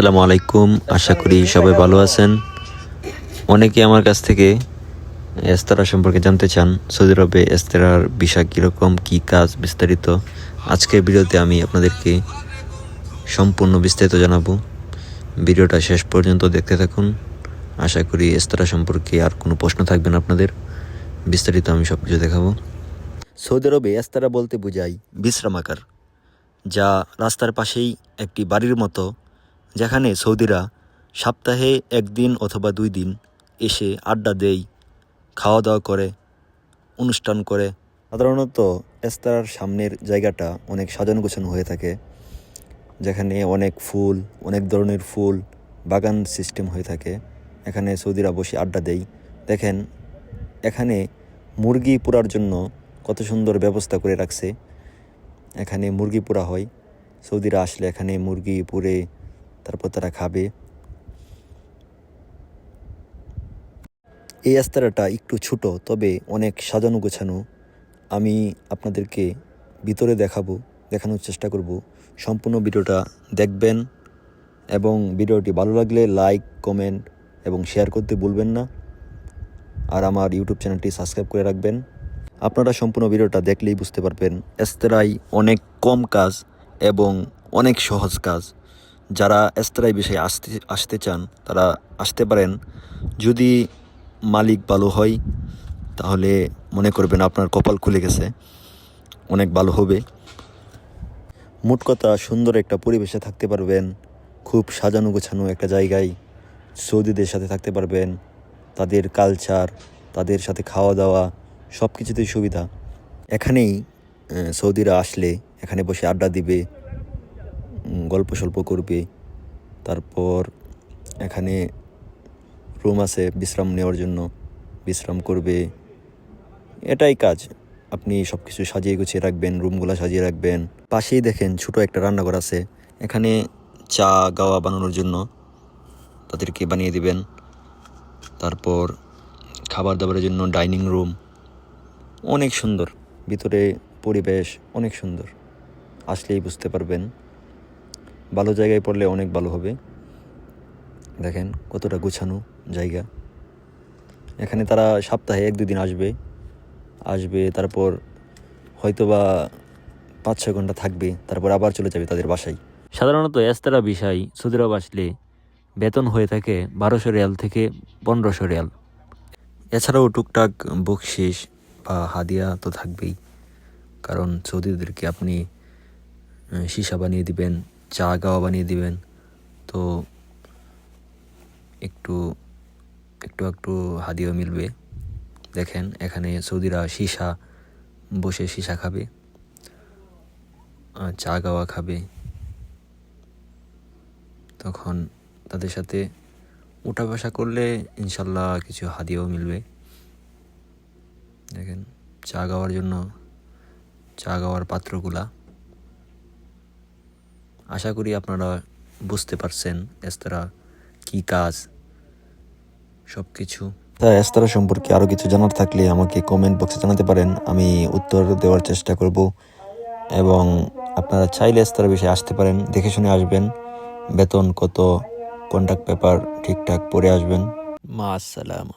আসসালামু আলাইকুম। আশা করি সবাই ভালো আছেন। অনেকে আমার কাছ থেকে এস্তারা সম্পর্কে জানতে চান, সৌদি আরবে এস্তারার বিষয় কীরকম, কী কাজ বিস্তারিত। আজকের ভিডিওতে আমি আপনাদেরকে সম্পূর্ণ বিস্তারিত জানাব। ভিডিওটা শেষ পর্যন্ত দেখতে থাকুন। আশা করি এস্তারা সম্পর্কে আর কোনো প্রশ্ন থাকবে না আপনাদের। বিস্তারিত আমি সব কিছু দেখাবো। সৌদি আরবে এস্তারা বলতে বোঝায় বিশ্রামাকার যা রাস্তার পাশেই একটি বাড়ির মতো যেখানে সৌদিরা সপ্তাহে একদিন অথবা দুই দিন এসে আড্ডা দেয় খাওয়া দাওয়া করে, অনুষ্ঠান করে। সাধারণত এস্তারার সামনের জায়গাটা অনেক সাজানো গোছানো হয়ে থাকে, যেখানে অনেক ফুল, অনেক ধরনের ফুল, বাগান সিস্টেম হয়ে থাকে। এখানে সৌদিরা বসে আড্ডা দেয়। দেখেন, এখানে মুরগি পোড়ার জন্য কত সুন্দর ব্যবস্থা করে রাখছে। এখানে মুরগি পোড়া হয়। সৌদিরা আসলে এখানে মুরগি পুড়ে তারপর তারা খাবে। এই আস্তারাটা একটু ছোট, তবে অনেক সাজানো গোছানো। আমি আপনাদেরকে ভিতরে দেখাবো, দেখানোর চেষ্টা করব। সম্পূর্ণ ভিডিওটা দেখবেন এবং ভিডিওটি ভালো লাগলে লাইক, কমেন্ট এবং শেয়ার করতে ভুলবেন না। আর আমার ইউটিউব চ্যানেলটি সাবস্ক্রাইব করে রাখবেন। আপনারা সম্পূর্ণ ভিডিওটা দেখলেই বুঝতে পারবেন এস্তেরাই অনেক কম কাজ এবং অনেক সহজ কাজ। যারা এস্তেরাই বিষয়ে আসতে আসতে চান, তারা আসতে পারেন। যদি মালিক ভালো হয়, তাহলে মনে করবেন আপনার কপাল খুলে গেছে। অনেক ভালো হবে। মোট কথা, সুন্দর একটা পরিবেশে থাকতে পারবেন। খুব সাজানো গোছানো একটা জায়গায় সৌদিদের সাথে থাকতে পারবেন। তাদের কালচার তাদের সাথে খাওয়া দাওয়া সব কিছুতেই সুবিধা। এখানেই সৌদিরা আসলে এখানে বসে আড্ডা দিবে। গল্প সল্প করবে। তারপর এখানে রুম আছে বিশ্রাম নেওয়ার জন্য। বিশ্রাম করবে। এটাই কাজ। আপনি সব কিছু সাজিয়ে গুছিয়ে রাখবেন রুমগুলো সাজিয়ে রাখবেন। পাশেই দেখেন ছোট একটা রান্নাঘর আছে। এখানে চা, গাওয়া বানানোর জন্য তাদেরকে বানিয়ে দিবেন। তারপর খাবার দাবারের জন্য ডাইনিং রুম। অনেক সুন্দর। ভিতরে পরিবেশ অনেক সুন্দর। আসলেই বুঝতে পারবেন। ভালো জায়গায় পড়লে অনেক ভালো হবে। দেখেন কতটা গুছানো জায়গা। এখানে তারা সপ্তাহে এক দুদিন আসবে। আসবে, তারপর হয়তোবা পাঁচ ছয় ঘণ্টা থাকবে, তারপর আবার চলে যাবে তাদের বাসায়। সাধারণত এস্তারা বিষয়, সৌদিরাব আসলে বেতন হয়ে থাকে বারোশো রিয়াল থেকে পনেরোশো রিয়াল। এছাড়াও টুকটাক বকশিস বা হাদিয়া তো থাকবেই। কারণ সৌদিদেরকে আপনি সীসা বানিয়ে দিবেন চা গাওয়া বানিয়ে দিবেন। তো একটু একটু একটু হাদিও মিলবে। দেখেন, এখানে সৌদিরা সীসা, বসে সীসা খাবে। চা গাওয়া খাবে। তখন তাদের সাথে উঠা বসা করলে ইনশাল্লাহ কিছু হাদিয়াও মিলবে। দেখেন, চা গাওয়ার জন্য, চা গাওয়ার পাত্রগুলা। আশা করি আপনারা বুঝতে পারছেন এস্তারা কি কাজ সব কিছু তা এস্তারা সম্পর্কে আরও কিছু জানার থাকলে আমাকে কমেন্ট বক্সে জানাতে পারেন আমি উত্তর দেওয়ার চেষ্টা করব। এবং আপনারা চাইলে এস্তারা বিষয়ে আসতে পারেন দেখে শুনে আসবেন বেতন কত কন্ট্যাক্ট পেপার ঠিকঠাক পড়ে আসবেন। মা আসসালামা